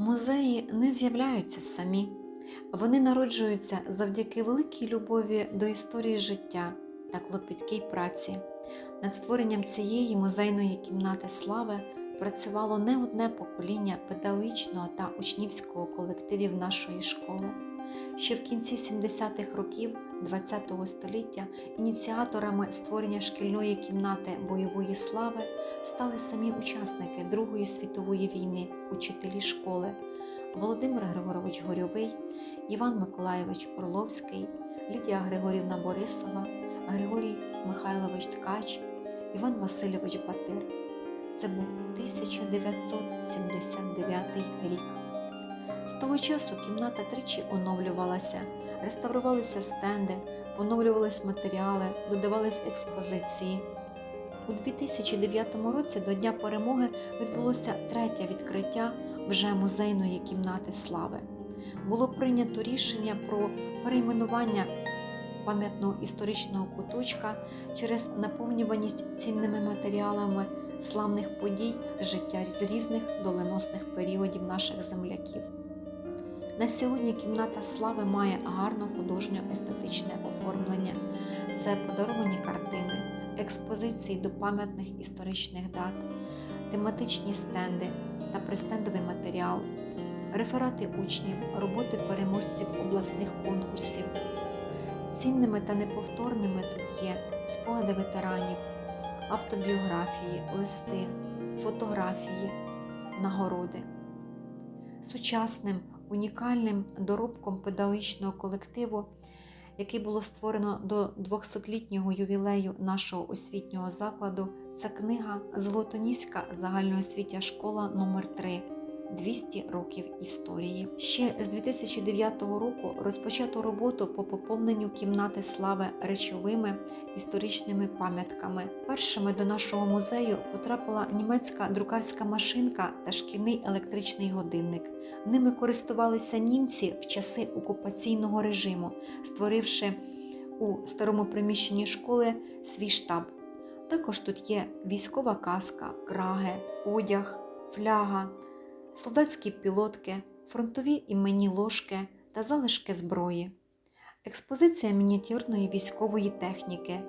Музеї не з'являються самі. Вони народжуються завдяки великій любові до історії життя та клопіткій праці. Над створенням цієї музейної кімнати слави працювало не одне покоління педагогічного та учнівського колективів нашої школи. Ще в кінці 70-х років ХХ століття ініціаторами створення шкільної кімнати бойової слави стали самі учасники Другої світової війни, учителі школи Володимир Григорович Горьовий, Іван Миколайович Орловський, Лідія Григорівна Борисова, Григорій Михайлович Ткач, Іван Васильович Батир. Це був 1979 рік. З того часу кімната тричі оновлювалася, реставрувалися стенди, поновлювались матеріали, додавались експозиції. У 2009 році до Дня перемоги відбулося третє відкриття вже музейної кімнати слави. Було прийнято рішення про перейменування пам'ятного історичного куточка через наповнюваність цінними матеріалами славних подій життя з різних доленосних періодів наших земляків. На сьогодні кімната слави має гарно художньо-естетичне оформлення. Це подаровані картини, експозиції до пам'ятних історичних дат, тематичні стенди та пристендовий матеріал, реферати учнів, роботи переможців обласних конкурсів. Цінними та неповторними тут є спогади ветеранів, автобіографії, листи, фотографії, нагороди. Сучасним унікальним доробком педагогічного колективу, який було створено до 200-літнього ювілею нашого освітнього закладу, це книга Золотоніська загальноосвітня школа номер 3 200 років історії. Ще з 2009 року розпочато роботу по поповненню кімнати слави речовими історичними пам'ятками. Першими до нашого музею потрапила німецька друкарська машинка та шкільний електричний годинник. Ними користувалися німці в часи окупаційного режиму, створивши у старому приміщенні школи свій штаб. Також тут є військова каска, краги, одяг, фляга, солдатські пілотки, фронтові іменні ложки та залишки зброї. Експозиція мініатюрної військової техніки,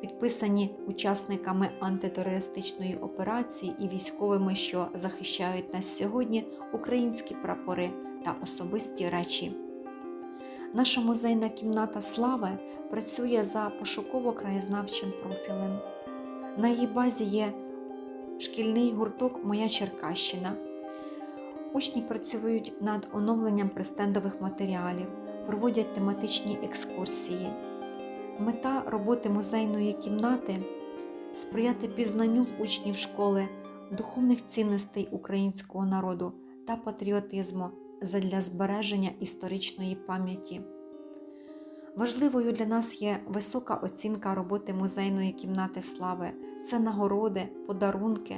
підписані учасниками антитерористичної операції і військовими, що захищають нас сьогодні, українські прапори та особисті речі. Наша музейна кімната слави працює за пошуково-краєзнавчим профілем. На її базі є шкільний гурток Моя Черкащина. Учні працюють над оновленням пристендових матеріалів, проводять тематичні екскурсії. Мета роботи музейної кімнати сприяти пізнанню учнів школи духовних цінностей українського народу та патріотизму задля збереження історичної пам'яті. Важливою для нас є висока оцінка роботи музейної кімнати слави, це нагороди, подарунки,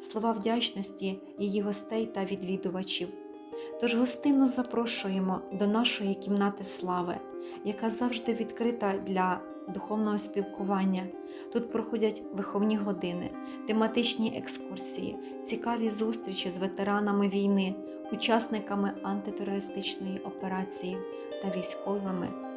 слова вдячності її гостей та відвідувачів. Тож гостинно запрошуємо до нашої кімнати слави, яка завжди відкрита для духовного спілкування. Тут проходять виховні години, тематичні екскурсії, цікаві зустрічі з ветеранами війни, учасниками антитерористичної операції та військовими